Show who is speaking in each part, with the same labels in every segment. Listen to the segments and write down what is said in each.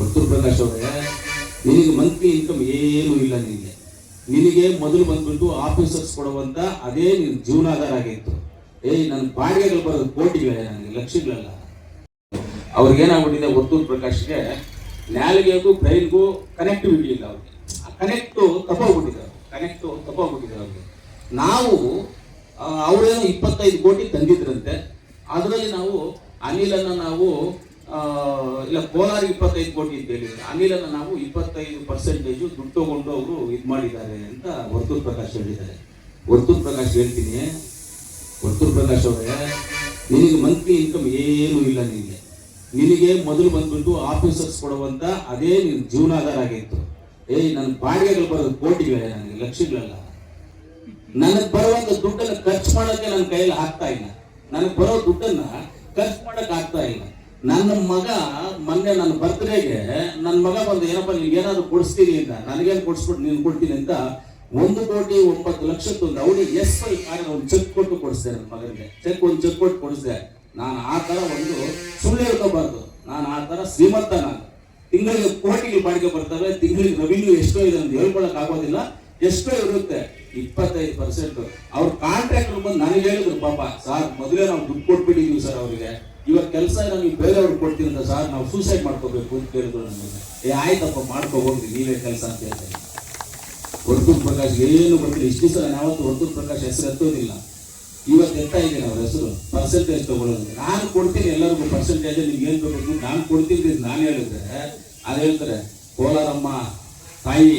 Speaker 1: ವರ್ತೂರ್ ಪ್ರಕಾಶ್ ಅವರೇ. ನಿನಗೆ monthly income ಏನೂ ಇಲ್ಲ ನಿನಗೆ. ನಿನಗೆ ಮೊದಲು ಬಂದ್ಬಿಟ್ಟು ಆಫೀಸರ್ಸ್ ಕೊಡುವಂತ ಅದೇ ನಿನ್ ಜೀವನಾಧಾರ ಆಗಿತ್ತು. ಏಯ್ ನನ್ನ ಬಾಡಿಗೆಗಳು ಬರೋದು ಕೋಟಿಗಳೇ ನನಗೆ ಲಕ್ಷಗಳಲ್ಲ. ಅವ್ರಿಗೇನಾಗ್ಬಿಟ್ಟಿದೆ ಒತ್ತೂರು ಪ್ರಕಾಶ್ಗೆ? ನಾಲಿಗೆಗೂ ಬ್ರೈನ್ಗೂ ಕನೆಕ್ಟಿವಿಟಿ ಇಲ್ಲ ಅವ್ರಿಗೆ. ಕನೆಕ್ಟು ತಪ್ಪೋಗ್ಬಿಟ್ಟಿದೆ ಕನೆಕ್ಟು ತಪ್ಪೋಗ್ಬಿಟ್ಟಿದೆ ಅವ್ರಿಗೆ. ನಾವು ಅವರೇನು ಇಪ್ಪತ್ತೈದು ಕೋಟಿ ತಂದಿದ್ರಂತೆ. ಅದರಲ್ಲಿ ನಾವು ಅನಿಲನ್ನು ನಾವು ಆ, ಇಲ್ಲ, ಕೋಲಾರ ಇಪ್ಪತ್ತೈದು ಕೋಟಿ ಅಂತ ಹೇಳಿದ್ರೆ. ಅನಿಲನ ನಾವು ಇಪ್ಪತ್ತೈದು ಪರ್ಸೆಂಟೇಜು ದುಡ್ಡು ತಗೊಂಡು ಅವರು ಇದು ಮಾಡಿದ್ದಾರೆ ಅಂತ ವರ್ತೂರ್ ಪ್ರಕಾಶ್ ಹೇಳಿದ್ದಾರೆ. ವರ್ತೂರ್ ಪ್ರಕಾಶ್ ಹೇಳ್ತೀನಿ. ವರ್ತೂರ್ ಪ್ರಕಾಶ್ ಅವರೇ, ನಿನಗೆ ಮಂತ್ಲಿ ಇನ್ಕಮ್ ಏನೂ ಇಲ್ಲ ನಿನಗೆ. ನಿನಗೆ ಮೊದಲು ಬಂದ್ಬಿಟ್ಟು ಆಫೀಸರ್ಸ್ ಕೊಡುವಂತ ಅದೇ ನಿನ್ ಜೀವನಾಧಾರ ಆಗಿತ್ತು. ಏಯ್ ನನ್ನ ಬಾಡಿಗೆಗಳು ಬರೋದು ಕೋಟಿಗಳೇ ನನಗೆ, ಲಕ್ಷಗಳಲ್ಲ. ನನಗೆ ಬರುವಂತ ದುಡ್ಡನ್ನು ಖರ್ಚು ಮಾಡೋಕೆ ನನ್ನ ಕೈಯಲ್ಲಿ ಆಗ್ತಾ ಇಲ್ಲ. ನನಗೆ ಬರೋ ದುಡ್ಡನ್ನ ಖರ್ಚು ಮಾಡಕ್ ಆಗ್ತಾ ಇಲ್ಲ. ನನ್ನ ಮಗ ಮೊನ್ನೆ ನನ್ನ ಬರ್ತ್ಡೇಗೆ ನನ್ನ ಮಗ ಬಂದು, ಏನಪ್ಪ ನಿನ್ಗೆ ಏನಾದ್ರು ಕೊಡಿಸ್ತೀನಿ ಅಂತ, ನನಗೇನು ಕೊಡಿಸ್ಬಿಟ್ಟು ನೀನು ಕೊಡ್ತೀನಿ ಅಂತ ಒಂದು ಕೋಟಿ ಒಂಬತ್ತು ಲಕ್ಷಕ್ಕೆ ಒಂದು ಅವಳಿ ಎಸ್ ಐ ಆಗ ಒಂದು ಚೆಕ್ ಕೊಟ್ಟು ಕೊಡಿಸ್ದೆ ನನ್ನ ಮಗನಿಗೆ. ಚೆಕ್ ಒಂದು ಚೆಕ್ ಕೊಟ್ಟು ಕೊಡಿಸ್ದೆ. ನಾನು ಆ ತರ ಒಂದು ಸುಳ್ಳು ಹೇಳ್ಕೋಬಾರ್ದು. ನಾನು ಆ ತರ ಶ್ರೀಮಂತ ನಾನು. ತಿಂಗಳಿಗೆ ಕೋಟಿಗೆ ಬಾಡಿಗೆ ಬರ್ತವೆ, ತಿಂಗಳಿಗೆ ರೆವಿನ್ಯೂ ಎಷ್ಟೋ ಇದೆ ಅಂತ ಹೇಳ್ಕೊಳಕ್ ಆಗೋದಿಲ್ಲ. ಎಷ್ಟೋ ಇರುತ್ತೆ, ಇಪ್ಪತ್ತೈದು ಪರ್ಸೆಂಟ್ ಅವ್ರ ಕಾಂಟ್ರಾಕ್ಟರ್ ಬಂದು ನನಗೆ ಹೇಳಿದ್ರು, ಪಾಪ, ಸರ್, ಮೊದಲೇ ನಾವು ದುಡ್ಡು ಕೊಟ್ಬಿಟ್ಟಿದ್ದೀವಿ ಸರ್ ಅವರಿಗೆ. ಇವಾಗ ಕೆಲಸ ನಮಗೆ ಬೇರೆಯವ್ರಿಗೆ ಕೊಡ್ತೀನಿ ಅಂತ ಸರ್ ನಾವು ಸೂಸೈಡ್ ಮಾಡ್ಕೋಬೇಕು ಅಂತ ಕೇಳಿದ್ರು ನಮಗೆ. ಏ ಆಯ್ತಪ್ಪ ಮಾಡ್ಕೋಬೋದು ನೀವೇ ಕೆಲಸ ಅಂತ ಹೇಳ್ತಾರೆ. ವರ್ತೂರ್ ಪ್ರಕಾಶ್ ಏನು ಗೊತ್ತಿಲ್ಲ ಇಷ್ಟು ಸಲ ಯಾವತ್ತು ವರ್ತೂರ್ ಪ್ರಕಾಶ್ ಹೆಸರು ಎತ್ತೋದಿಲ್ಲ. ಇವತ್ತು ಎತ್ತಾ ಇದ್ದೀನಿ ಅವ್ರ ಹೆಸರು ಪರ್ಸೆಂಟೇಜ್ ತಗೊಳ್ಳೋದು ನಾನು ಕೊಡ್ತೀನಿ ಎಲ್ಲರಿಗೂ ಪರ್ಸೆಂಟೇಜ್ ನಿಮ್ಗೆ ಏನು ಬೇಕು ನಾನು ಕೊಡ್ತೀನಿ ನಾನು ಹೇಳಿದ್ರೆ ಅದು ಹೇಳ್ತಾರೆ ಕೋಲಾರಮ್ಮ ತಾಯಿ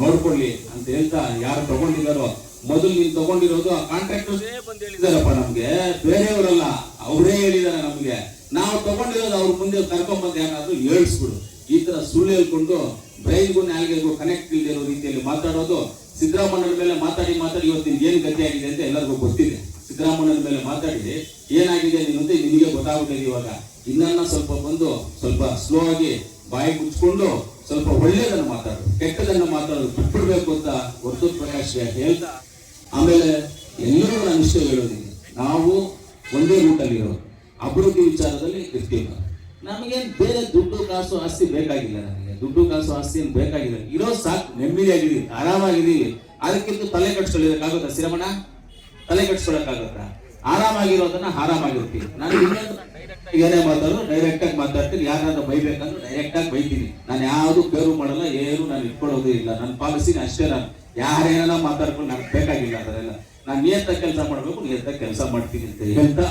Speaker 1: ನೋಡ್ಕೊಳ್ಳಿ ಅಂತ ಹೇಳ್ತಾ ಯಾರು ತಗೊಂಡಿದಾರೋ ಮೊದಲು ನೀನು ತಗೊಂಡಿರೋದು ಆ ಕಾಂಟ್ರಾಕ್ಟರ್ಸೇ ಬಂದು ಹೇಳಿದಾರಪ್ಪ ನಮ್ಗೆ. ಬೇರೆಯವರಲ್ಲ ಅವರೇ ಹೇಳಿದಾರೆ ನಮ್ಗೆ ನಾವು ತಗೊಂಡಿರೋದು ಅವ್ರ ಮುಂದೆ ಕರ್ಕೊಂಡ್ಬಂದು ಏನಾದ್ರು ಹೇಳ್ಸ್ಬಿಡು. ಈ ತರ ಸುಳ್ಳು ಹೇಳ್ಕೊಂಡು ಬ್ರೈನ್ಗೂ ನಾಲ್ಗೆಗೂ ಕನೆಕ್ಟ್ ಇಲ್ಲದೆ ಇರೋ ರೀತಿಯಲ್ಲಿ ಮಾತಾಡೋದು ಸಿದ್ದರಾಮಣ್ಣನ ಮೇಲೆ ಮಾತಾಡಿ ಮಾತಾಡಿ ಇವತ್ತಿನ ಏನ್ ಗತಿ ಆಗಿದೆ ಅಂತ ಎಲ್ಲರಿಗೂ ಗೊತ್ತಿದೆ. ಸಿದ್ದರಾಮಣ್ಣನ ಮೇಲೆ ಮಾತಾಡಿ, ಏನಾಗಿದೆ ನೀನು ಅಂತ ನಿನಗೆ ಗೊತ್ತಾಗುತ್ತೆ ಇವಾಗ. ಇನ್ನನ್ನ ಸ್ವಲ್ಪ ಬಂದು ಸ್ವಲ್ಪ ಸ್ಲೋ ಆಗಿ ಬಾಯಿ ಮುಚ್ಕೊಂಡು ಸ್ವಲ್ಪ ಒಳ್ಳೇದನ್ನ ಮಾತಾಡು, ಕೆಟ್ಟದನ್ನ ಮಾತಾಡೋದು ಬಿಟ್ಬಿಡ್ಬೇಕು ಅಂತ ವರ್ತು ಪ್ರಕಾಶ್ ಹೇಳ್ತಾ, ಆಮೇಲೆ ಎಲ್ಲರೂ ನಾನು ಇಷ್ಟ ಹೇಳೋದಿದೆ ನಾವು ಒಂದೇ ರೂಟಲ್ಲಿ ಇರೋದು. ಅಭಿವೃದ್ಧಿ ವಿಚಾರದಲ್ಲಿ ಇರ್ತೀವಿ. ನಮಗೇನ್ ಬೇರೆ ದುಡ್ಡು ಕಾಸು ಆಸ್ತಿ ಬೇಕಾಗಿಲ್ಲ ನನಗೆ ದುಡ್ಡು ಕಾಸು ಆಸ್ತಿ ಏನು ಬೇಕಾಗಿಲ್ಲ. ಇರೋ ಸಾಕು ನೆಮ್ಮದಿಯಾಗಿದ್ದೀವಿ ಆರಾಮಾಗಿದ್ದೀವಿ ಅದಕ್ಕಿಂತ ತಲೆ ಕಟ್ಸ್ಕೊಳ್ಳೋದಕ್ಕಾಗುತ್ತಾ ಶ್ರಮಣ? ತಲೆ ಕಟ್ಸ್ಕೊಳಕ್ಕಾಗುತ್ತಾ ಆರಾಮಾಗಿರೋದನ್ನ ಆರಾಮಾಗಿರ್ತೀವಿ ನಾನು ಏನೇ ಮಾತಾಡೋ ಡೈರೆಕ್ಟ್ ಆಗಿ ಮಾತಾಡ್ತೀನಿ. ಯಾರಾದ್ರು ಬೈಬೇಕಂದ್ರೆ ಡೈರೆಕ್ಟ್ ಆಗಿ ಬೈತೀನಿ. ನಾನು ಯಾವುದು ಬೇರು ಮಾಡಲ್ಲ, ಏನು ನಾನು ಇಟ್ಕೊಳ್ಳೋದು ಇಲ್ಲ. ನನ್ನ ಪಾಲಿಸಿನ ಅಷ್ಟೇ ನಾನು. ಯಾರೇನ ಮಾತಾಡ್ಕೊಂಡು ನನಗೆ ಬೇಕಾಗಿಲ್ಲ ಅದರೆಲ್ಲ ನಾನು ನಿಯತ್ತ ಕೆಲಸ ಮಾಡಬೇಕು, ನಿಯತ್ತ ಕೆಲಸ ಮಾಡ್ತೀನಿ ಅಂತ ಹೇಳ್ತಾ